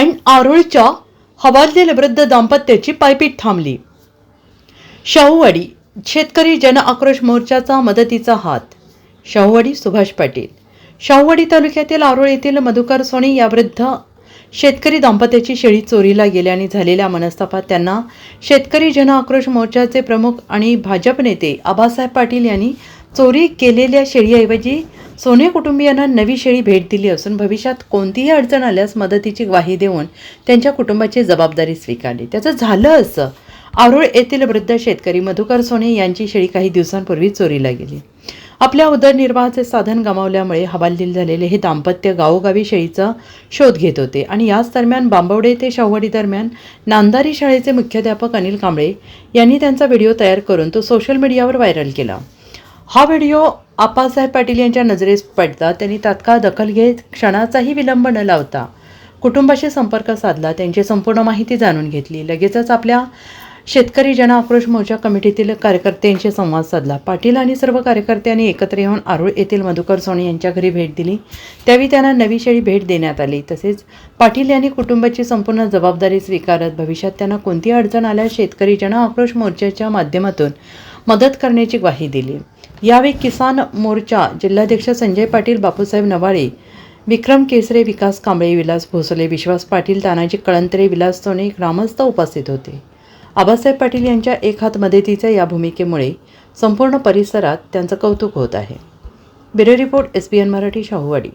पण आरोळच्या हवालदिल वृद्ध दाम्पत्याची पायपीट थांबली. शाहूवाडी शेतकरी जन आक्रोश मोर्चाचा मदतीचा हात. शाहूवाडी सुभाष पाटील. शाहूवाडी तालुक्यातील आरोळ येथील मधुकर सोनी या वृद्ध शेतकरी दाम्पत्याची शेळी चोरीला गेल्याने झालेल्या मनस्तापात त्यांना शेतकरी जन आक्रोश मोर्चाचे प्रमुख आणि भाजप नेते आबासाहेब पाटील यांनी चोरी केलेल्या शेळीऐवजी सोने कुटुंबियांना नवी शेळी भेट दिली असून भविष्यात कोणतीही अडचण आल्यास मदतीची ग्वाही देऊन त्यांच्या कुटुंबाची जबाबदारी स्वीकारली. त्याचं झालं असं आरोळ येथील वृद्ध शेतकरी मधुकर सोने यांची शेळी काही दिवसांपूर्वी चोरीला गेली. आपल्या उदरनिर्वाहाचे साधन गमावल्यामुळे हवालदिल झालेले हे दाम्पत्य गावोगावी शेळीचा शोध घेत होते आणि याच दरम्यान बांबवडे ते शाहूवाडी दरम्यान नांदारी शाळेचे मुख्याध्यापक अनिल कांबळे यांनी त्यांचा व्हिडिओ तयार करून तो सोशल मीडियावर व्हायरल केला. हा व्हिडिओ आप्पासाहेब पाटील यांच्या नजरेस पडता त्यांनी तात्काळ दखल घेत क्षणाचाही विलंब न लावता कुटुंबाशी संपर्क साधला त्यांची संपूर्ण माहिती जाणून घेतली. लगेचच आपल्या शेतकरी जन आक्रोश मोर्चा कमिटीतील कार्यकर्त्यांशी संवाद साधला. पाटील आणि सर्व कार्यकर्त्यांनी एकत्र येऊन आरुळ येथील मधुकर सोनी यांच्या घरी भेट दिली. त्यावेळी त्यांना नवी शेळी भेट देण्यात आली. तसेच पाटील यांनी कुटुंबाची संपूर्ण जबाबदारी स्वीकारत भविष्यात त्यांना कोणती अडचण आल्यास शेतकरी जन आक्रोश मोर्चाच्या माध्यमातून मदत करण्याची ग्वाही दिली. यावेळी किसान मोर्चा जिल्हाध्यक्ष संजय पाटील बापूसाहेब नवाळे विक्रम केसरे विकास कांबळे विलास भोसले विश्वास पाटील तानाजी कळंतरे विलास सोने ग्रामस्थ उपस्थित होते. आबासाहेब पाटील यांच्या एक हात मदतीच्या या भूमिकेमुळे संपूर्ण परिसरात त्यांचं कौतुक होत आहे. Bureau report S B N Marathi Shahuwadi.